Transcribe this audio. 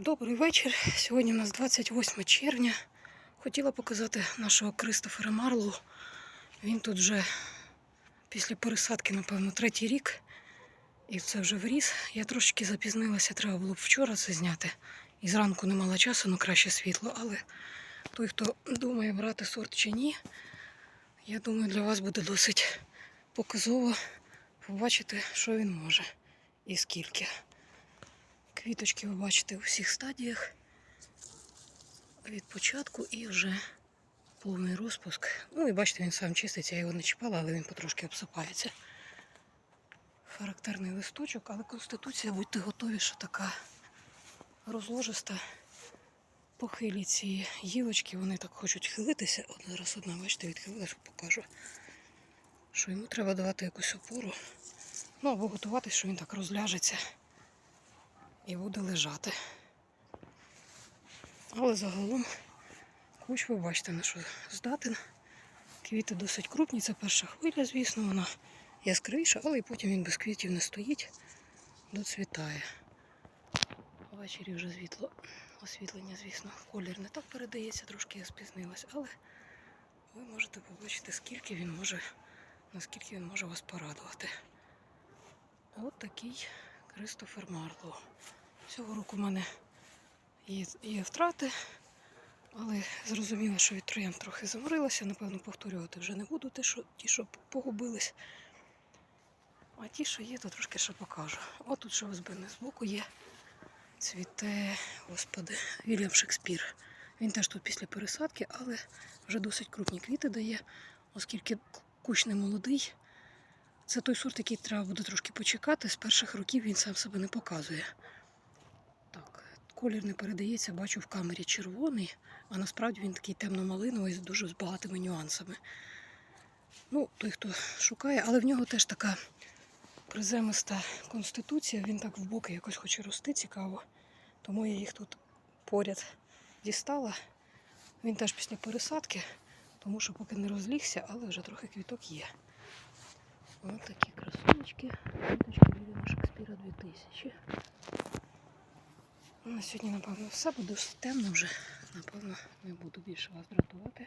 Добрий вечір. Сьогодні у нас 28 червня. Хотіла показати нашого Кристофера Марлоу. Він тут вже після пересадки, напевно, третій рік. І це вже вріс. Я трошки запізнилася, треба було б вчора це зняти. І зранку не мала часу, ну краще світло. Але той, хто думає брати сорт чи ні, я думаю, для вас буде досить показово побачити, що він може і скільки. Квіточки ви бачите у всіх стадіях від початку і вже повний розпуск. Ну і бачите, він сам чиститься, я його не чіпала, але він потрошки обсипається. Характерний листочок, але конституція, будьте готові, що така розложиста. Похилі ці гілочки, вони так хочуть хилитися. От зараз одна, бачите, відхилилася, покажу. Що йому треба давати якусь опору. Ну або готуватись, що він так розляжеться і буде лежати. Але загалом кущ ви бачите на що здатен. Квіти досить крупні, це перша хвиля, звісно, вона яскравіша, але і потім він без квітів не стоїть, доцвітає. Ввечері вже світло, освітлення, звісно, колір не так передається, трошки я спізнилась, але ви можете побачити, скільки він може, наскільки він може вас порадувати. От такий Кристофер Марлоу. Цього року в мене є, є втрати, але зрозуміло, що від трохи заморилася. Напевно, повторювати вже не буду те, що, ті, що погубились. А ті, що є, то трошки ще покажу. От тут, що в збине збоку є. Цвіте, господи, Вільям Шекспір. Він теж тут після пересадки, але вже досить крупні квіти дає, оскільки кущ не молодий. Це той сорт, який треба буде трошки почекати. З перших років він сам себе не показує. Колір не передається, бачу в камері червоний, а насправді він такий темно-малиновий з дуже багатими нюансами. Ну, той, хто шукає, але в нього теж така приземиста конституція, він так в боки якось хоче рости цікаво. Тому я їх тут поряд дістала. Він теж після пересадки, тому що поки не розлігся, але вже трохи квіток є. Ось такі красунечки. Квіточки Шекспіра 2000. На сьогодні, напевно, все, буде дуже темно вже. Напевно, не буду більше вас дратувати.